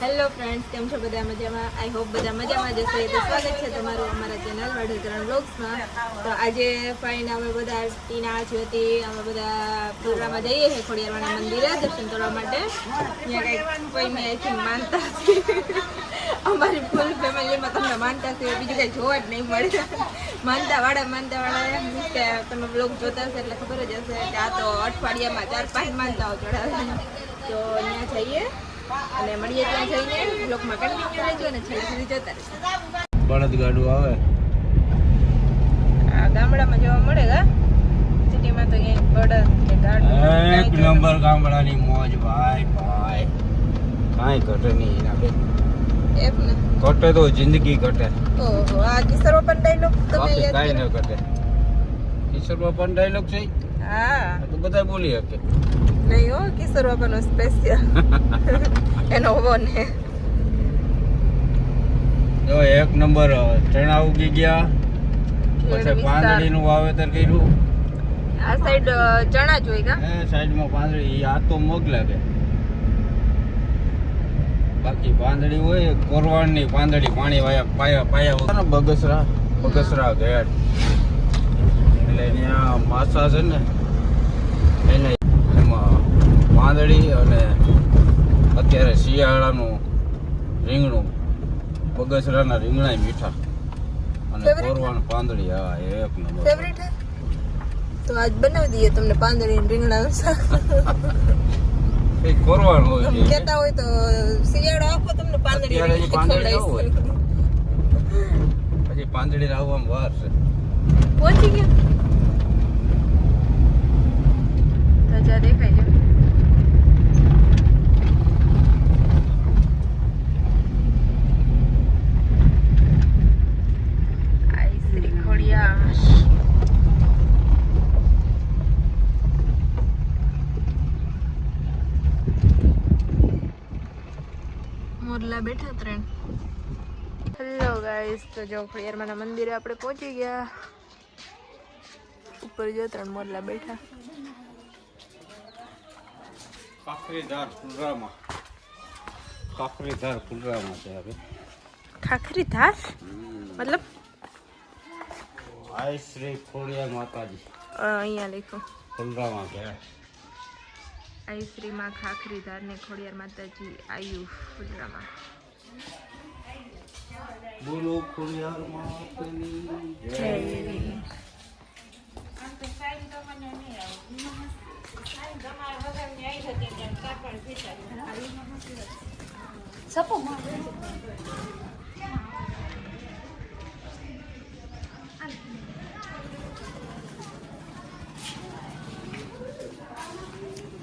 Hello friends કેમ છો બધા મજામાં? આઈ હોપ બધા મજામાં જશે તો સ્વાગત છે તમારું અમારા ચેનલ વાઢલકરણ બ્લોગ્સમાં તો આજે ફાઇન અમે બધા ટીના જ્યોતિ અમે બધા પ્રોગ્રામમાં જઈએ છીએ, ખોડિયારવાના મંદિરે દર્શન કરવા માટે. ત્યાં કંઈક કોઈ મેં અહીંથી માનતા. અમારી ફૂલ ફેમિલીમાં તમને માનતા છે બીજું કંઈ જોવા જ નહીં મળે. માનતા વાળા માનતા વાળા તમે બ્લોગ જોતા હશે એટલે ખબર જ હશે કે આ તો અઠવાડિયામાં ચાર પાંચ માનતાઓ ચડાવે તો ત્યાં જઈએ. અને મળીએ ત્યાં જઈને બ્લોગમાં કન્ટિન્યુ રહેજો અને છેલ્લે સુધી જતા રહેજો. બળદ ગાડું આવે. આ ગામડામાં જોવા મળે ગા સિટીમાં તો ક્યાંય બળદ કે ગાડું એક નંબર ગામડાની મોજ ભાઈ ભાઈ. કાંઈ ઘટે નહીં એના બે. ને? ઘટે તો જિંદગી ઘટે. ઓહો આ કિશોર પણ ડાયલોગ તમે યાદ કાંઈ ન ઘટે. કિશોર બાપાનો ડાયલોગ છે હા. તો બધા બોલી શકે. નહીં હો કિશોર બાપાનો સ્પેશિયલ એનો હોવો ને જો એક નંબર ચણા ઉગી ગયા. પછી. પાંદડીનું વાવેતર કર્યું. આ સાઈડ ચણા જોઈ કા? એ સાઈડમાં પાંદડી આ તો મગ લાગે બાકી પાંદડી હોય કોરવાડની પાંદડી પાણી વાયા પાયા પાયા. બગસરા. બગસરા ઘેડ એટલે અહીંયા માસા છે ને એને એમાં પાંદડી અને અત્યારે શિયાળાનું રીંગણું બગસરાના રીંગણા મીઠા. અને? કોરવાણ પાંદડી હા એક નંબર. તો આજ બનાવી દઈએ તમને પાંદડી અને રીંગણાનું શાક કોરવાણ હોય તો શિયાળો આપો તમને પાંદડી ખવડાવીશ. પાંદડી લાવવામાં વાર છે. પહોંચી ગયા? ધજા દેખાય છે. મોરલા બેઠા ત્રણ. હેલો ગાઈસ તો જો ખોડિયારમાંના મંદિરે આપણે પહોંચી ગયા. ઉપર જો ત્રણ મોરલા બેઠા. કાકરીધાર ફુલરામાં. કાકરીધાર ફુલરામાં છે હવે. ખાખરી ધાર મતલબ? આય શ્રી ખોડિયા માતાજી. અ, અહીંયા લખ્યું ફુલરામાં ગયા આઈ શ્રી માં ખાખરી ધાર ને ખોડિયાર માતાજી આયુ ફુલરામાં. બોલો ખોડિયાર માતાની જય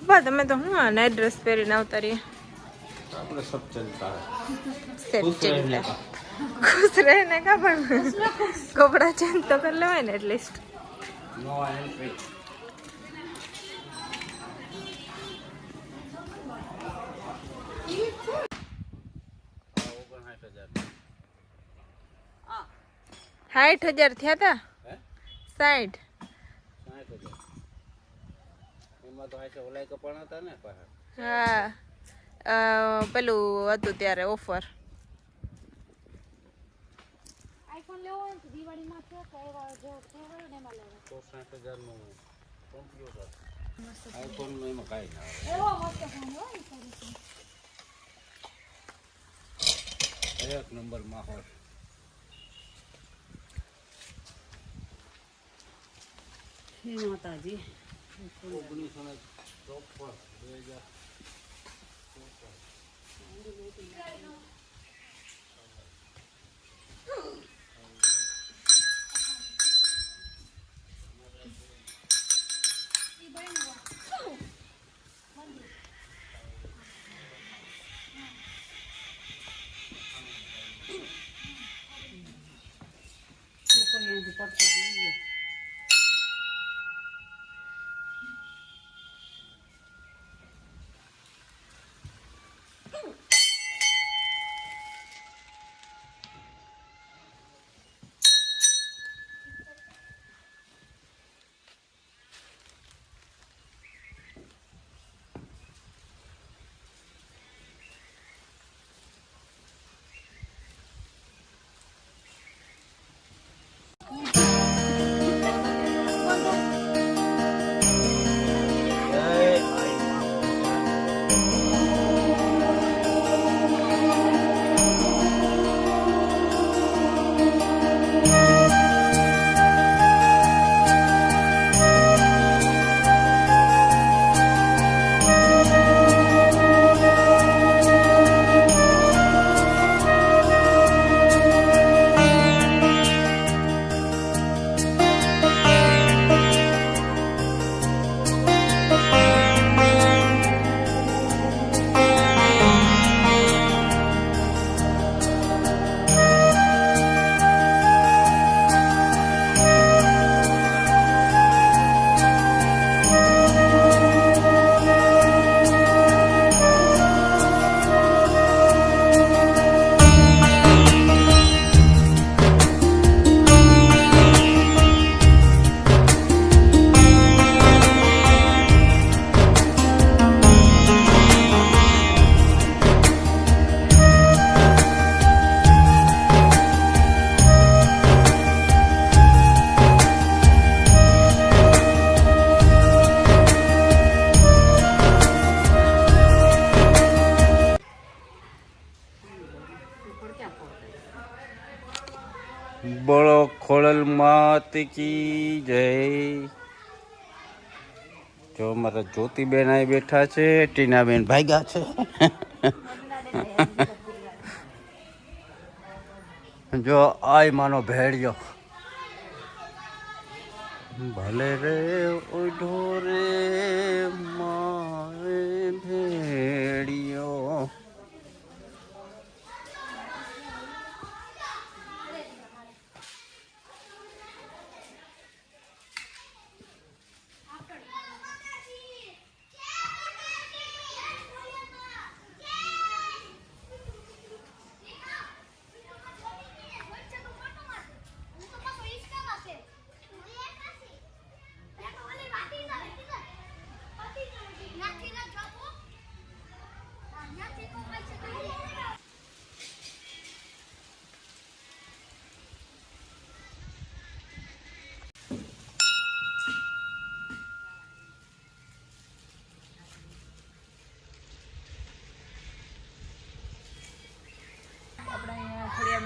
બા તમે તો હું આ નાઇટ ડ્રેસ પહેરીને આવતા રહીએ? આપણે સબ ચલતા સેટ ખુશ રહેને ચિંતા ખુશ રહે ને કા પણ? કપડા ચેન્જ તો કરી લેવાય ને એટલીસ્ટ નો એન્ટ્રી સાઠ હજાર થયા હતા હે? સાઠ. સાઠ હજાર. એમાં તો હાચે ઓલાય કપાણા હતા ને પાછા હા. અ, પેલું હતું ત્યારે ઓફર. તો સાઠ હજારનું કોમ્પ્યુટર આઈફોનમાં એમાં કાઈ ના એક નંબર ને ચોપન બે હજાર લોકો બળો ખોળલ માત કી જય. જો મારા જ્યોતિબેન અહીં બેઠા છે, ટીનાબેન ભાગ્યા છે. જો આય માનો ભેળ્યો ભલે રે ઓઢો રે.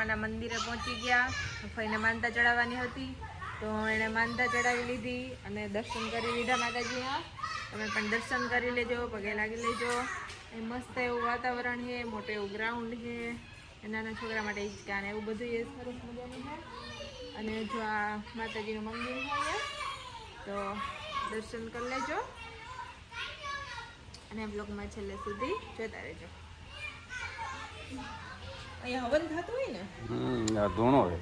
અહીંયા મંદિરે પહોંચી ગયા. ફઈને માનતા ચડાવવાની હતી. તો એણે માનતા ચડાવી લીધી અને દર્શન કરી લીધા માતાજીના તમે પણ દર્શન કરી લેજો, પગે લાગી લેજો. એ મસ્ત એવું વાતાવરણ છે, મોટું એવું ગ્રાઉન્ડ છે. નાના છોકરા માટે હિંચકા ને એવું બધું એ સરસ મજાનું છે. અને જો આ માતાજીનું મંદિર છે તો દર્શન કરી લેજો. અને બ્લોગમાં છેલ્લે સુધી જોતા રહેજો. અહીંયા હવન થતું હોય ને? હમ આ ધૂણો હોય.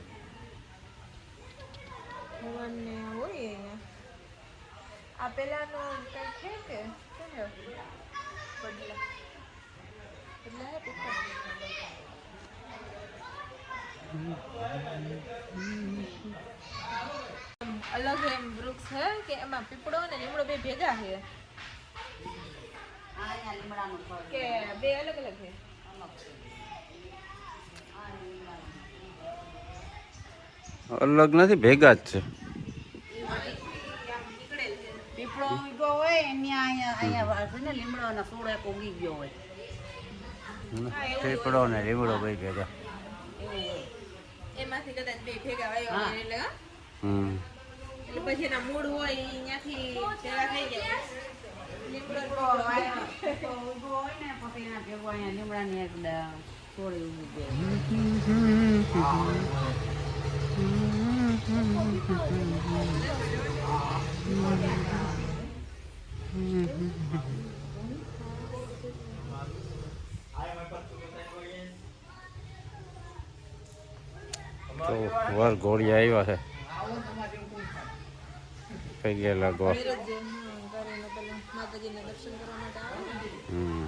હવન ને હોય અહીંયા. આ પેલાનો કંઈક છે કે? છે? બદલા. બદલા હે પીપળા? અલગ એમ વૃક્ષ છે કે એમાં પીપળો અને લીમડો બે ભેગા છે આ લીમડાનું કે બે અલગ અલગ છે. અલગ નથી ભેગા જ છે. પીપળો ઉગ્યો હોય એની અહીંયા અહીંયા ને લીમડો ભાઈ સોળો ગયો હોય. પીપળો ને લીમડો બે ભેગા. એમાંથી કદાચ બે ભેગા આવ્યો એટલે હમ. એટલે પછી એના મૂળ હોય અહીંયાથી ભેગા થઈ જાય. લીમડો તો વાયો તો ઊભો હોય ને પછી એના ભેગો અહીંયા લીમડાની એક સોળી ઉગી ગઈ. તો વર ઘોડી આવ્યા છે. પગે ગયેલા જે, હમ,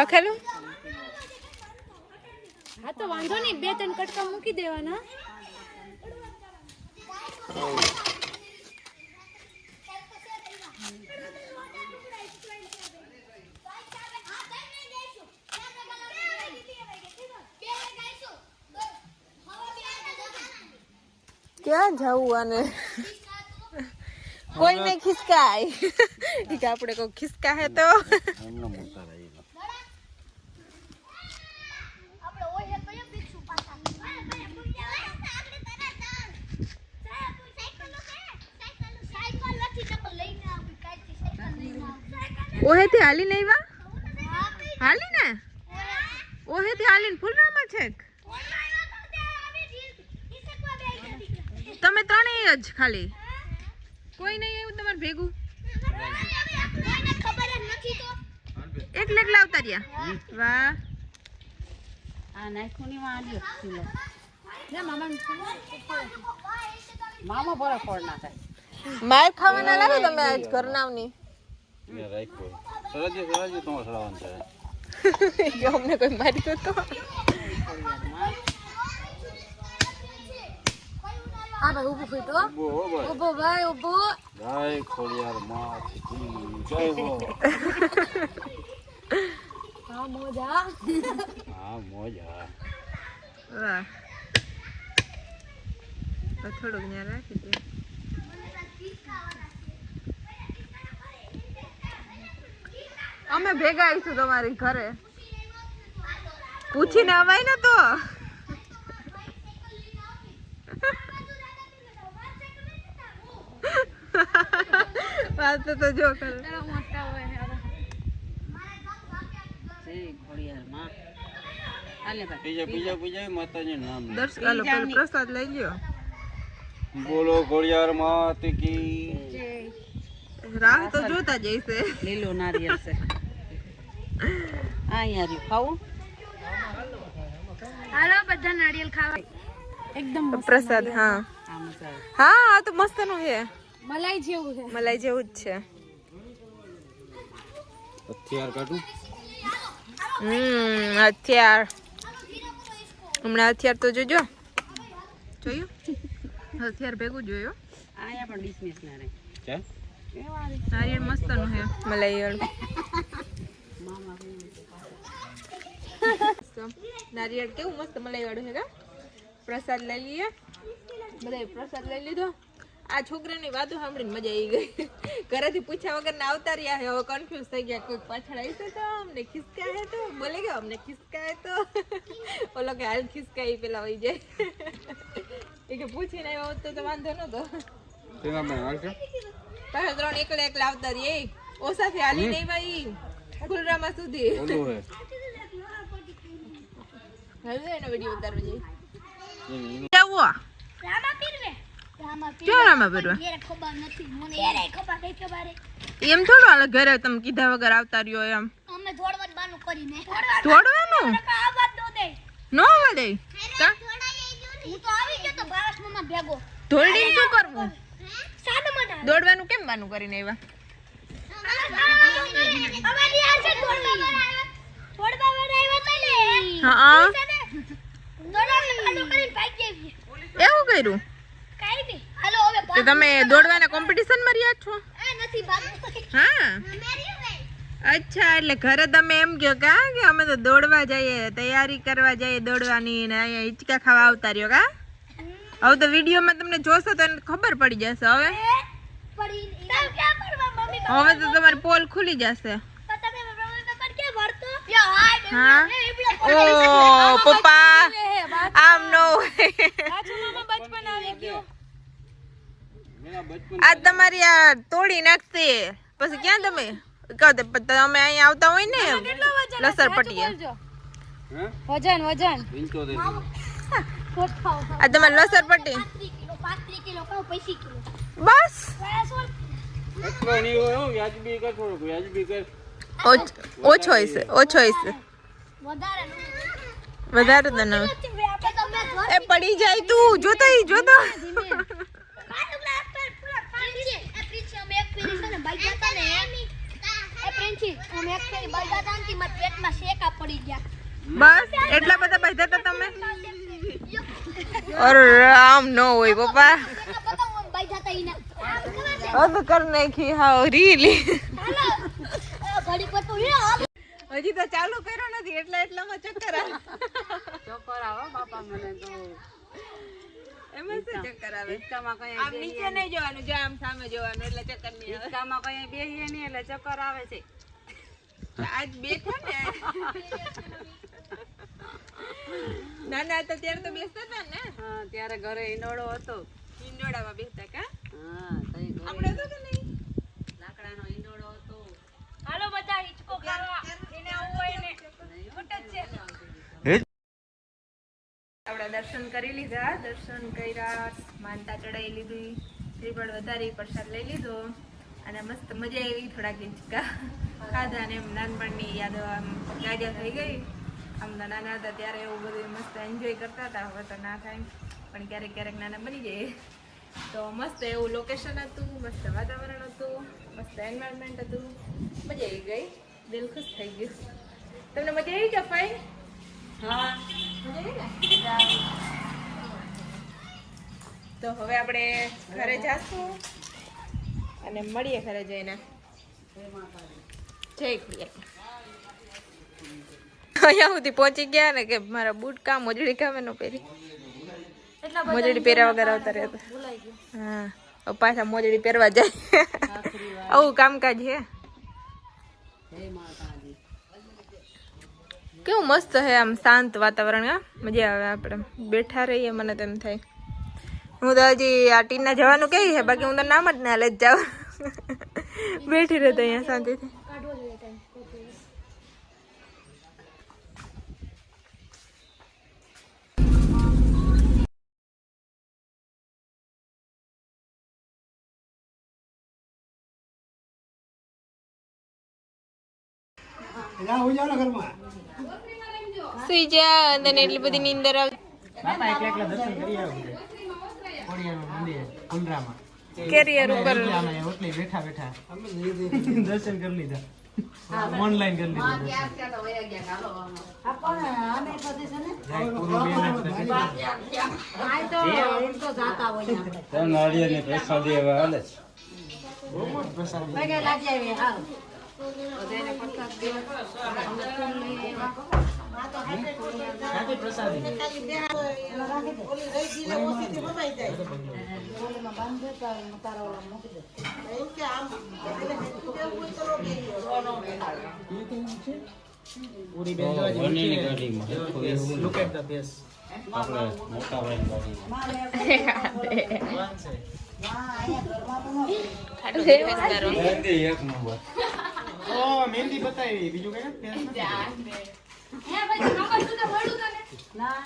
લખેલું હા તો વાંધો નહીં. બે ત્રણ કટકા મૂકી દેવાના. ક્યાં જવું આને? કોઈને ખિસકાય? ઠીક આપણે કોઈ ખિસકા હે તો એમનો મોટા રહી આપણે ઓય કયો પીછું પાછા સાયકલ નથી તો લઈને આવી કાચી સાયકલ લઈને આવી ઓહેથી હાલીને આવ્યા? હાલીને? ઓહેથી હાલીને ફૂલરામાં છે તમે ત્રણેય જ ખાલી? કોઈ નહીં આવ્યું તમારે ભેગું? એકલે એકલા આવતા રહ્યા? વાહ. આ માં મામા ના થાય માર ખાવાના લાગે તમે આજ ઘરનાવની? અમને કોઈ મારી દો તો. આ ભાઈ ઊભું થઈ તો. ઊભો હો ભાઈ. ભાઈ ખોડિયાર કી જય હો. હા મોજા. હા મોજા. વાહ. તો થોડુંક ત્યાં રાખી દે. અમે ભેગા આવીશું તમારી ઘરે. પૂછીને અવાય ને તો. વાત તો જો કરે. પ્રસાદ લઈ લ્યો. બોલો ખોડિયાર માત કી. રાહ તો જોતા જઈશે લીલો નારિયેળ છે. અહીંયા રહ્યું ખાવું? હાલો બધા નારિયેલ ખાવા. એકદમ પ્રસાદ હા. હા આ તો મસ્તનું છે. મલાઈ જેવું છે. મલાઈ જેવું જ છે. હથિયાર કાઢું? હમ હથિયાર. હમણાં હથિયાર તો જોજો. જોયું? હથિયાર ભેગું જોયો? પણ ડિસમિસ ના નારિયેળ મસ્તનું છે. મલાઈ વાળું. મામા તો નારિયેળ કેવું મસ્ત મલાઈ વાળું છે કા પ્રસાદ લઈ લઈએ બધાય પ્રસાદ લઈ લીધો આ છોકરાની વાતો સાંભળીને મજા આવી ગઈ ઘરેથી પૂછ્યા વગર ના આવતા રહ્યા છે હવે કન્ફ્યુઝ થઈ ગયા. કોઈ પાછળ આવી તો? અમને ખિસકા હે તો? બોલે કે અમને ખિસકા હે તો? ઓલો કે હાલ ખિસકા ઈ પેલા વહી જાય. એ કે પૂછીને આવ્યો હોત તો તો વાંધો નતો. તેના મેં હાલશે પાછા ત્રણ એકલા એકલા આવતા રહીએ. ઓસાથી હાલી નહીં ભાઈ ફુલરામા સુધી. ઓલું હે. હવે એનો વિડીયો ઉતારવો જોઈએ એની- કેવો રામા પીરવે રામા ક્યાં રામા પીરવે? એને ખબર નથી મને એને ખબર કઈ ખબર હે? એમ થોડું હાલે ઘરે તમે કીધા વગર આવતા રહ્યો એમ અમે દોડવાનું બાનું કરીને દોડવાનું આવાજ દો દે નો આવવા દે કા હું તો આવી ગયો તો ભારત મામા ભેગો દોડી શું કરવું સાદો મના દોડવાનું કેમ બાનું કરીને આવ્યા અમારી આ છે દોડવા વાળા આવ્યા દોડવા વાળા આવ્યા તા ને હા એવું કર્યું? કાઈ બી હાલો હવે તો તમે દોડવાના કોમ્પિટિશનમાં રહ્યા છો? આ નથી ભાગવું હા. મેરી હવે અચ્છા એટલે ઘરે તમે એમ કહો કા કે અમે તો દોડવા જઈએ તૈયારી કરવા જઈએ દોડવાની ને અહીંયા હિંચકા ખાવા આવતા રહ્યો કા? હવે તો વિડીયોમાં તમને જોશો તો એને ખબર પડી જશે હવે. પડી તમે ક્યાં કરવા મમ્મી હવે તો તમારી પોલ ખુલી જશે. પપ્પા તમે મમ્મી પપ્પા ક્યાં ભરતો? યા હાય હા. એ ઈબડો ઓ પપ્પા. આમ નો આ તમારી આ તોડી નાખશે. પછી ક્યાં તમે? કહો તમે અહીંયા આવતા હોય ને લસરપટીએ હે? વજન વજન. આ તમારે પૈસી કિલો બસ. ઓછ- ઓછો હશે ઓછો હશે વધારે વધારે તો ન એ પડી જાય તું જોતો ઈ જોતો બસ, એટલા બધા બધા હતા તમે? આમ ન હોય, પપ્પા. હદ કર નાખી, હા રીલી હજી તો ચાલુ કર્યો નથી એટલા એટલામાં ચક્કર આવે. ચક્કર આવે બાપા મને તો. એમાં શું ચક્કર આવે? હિંચકામાં કઈ આમ નીચે નહીં. જોવાનું જો આમ સામે જોવાનું એટલે ચક્કર નહીં આવે. હિંચકામાં કઈ બેહીએ નહીં એટલે ચક્કર આવે છે. આજ બેઠા ને. નાના હતા ત્યારે તો બેસતા હતા ને? હા ત્યારે ઘરે ઈંડોળો હતો. ઈંડોળામાં બેસતા કા? હા તઈ આપણે તો નહીં? લાકડાનો ઈંડોળો હતો. હાલો બધા હિચકો ને આપણા દર્શન કરી લીધા દર્શન કર્યા માનતા ચડાવી લીધી શ્રીફળ વધારી પ્રસાદ લઈ લીધો અને મસ્ત મજા આવી થોડાક હિંચકા. ખાધા અને એમ નાનપણની યાદો આમ તાજા થઈ ગઈ. આમ તો નાના હતા ત્યારે એવું બધું મસ્ત એન્જોય કરતા હતા હવે તો ના થાય. પણ ક્યારેક ક્યારેક નાના બની જાય તો મસ્ત એવું લોકેશન હતું મસ્ત વાતાવરણ હતું મસ્ત એન્વાયરમેન્ટ હતું મજા આવી ગઈ. દિલ ખુશ થઈ ગયું. તમને મજા આવી કે ફાઈન હા. મજા આવી ને? તો હવે આપણે ઘરે જાશું અને મળીએ ઘરે જઈને. જય ખુડિયા અહીંયા સુધી પહોંચી ગયા ને કે મારા બૂટ કામ મોજડી કામે નો પહેરી મોજડી પહેર્યા વગર આવતા રહેતા. હા. પાછા મોજડી પહેરવા જાય. આવું કામકાજ છે. માતાજી કેવું મસ્ત છે આમ શાંત વાતાવરણ, હા? મજા આવે આપણે બેઠા રહીએ મને તેમ થાય. હું તો હજી આ ટીના જવાનું કહી છે, બાકી હું તો નામ જ ના લે જ જાઉં. બેઠી રહેતો અહીંયા શાંતિથી. સુઈ જા અને એટલી બધી નીંદર આવે. બાપા એકલા એકલા દર્શન કરી આવું છે. ખોડિયારનું મંદિર કુંડરામાં. કેરિયર ઉપર. બેઠા બેઠા. દર્શન કરી લીધા. ઓનલાઈન કરી લીધા પ્રસાદી હવે હાલે પ્રસાદી. બધાને પ્રસાદ દેવો. સાચી પ્રસાદી પૂરી બેન જોવા જેવી વનીની છે. ગાડીમાં Yes, look at the face. આપણે મોટા ભાઈ ગાડીમાં મહેંદી એક નંબર Oh, મહેંદી બતાવી બીજું કઈ? હે ભાઈ નંબર તો મળ્યું તને ના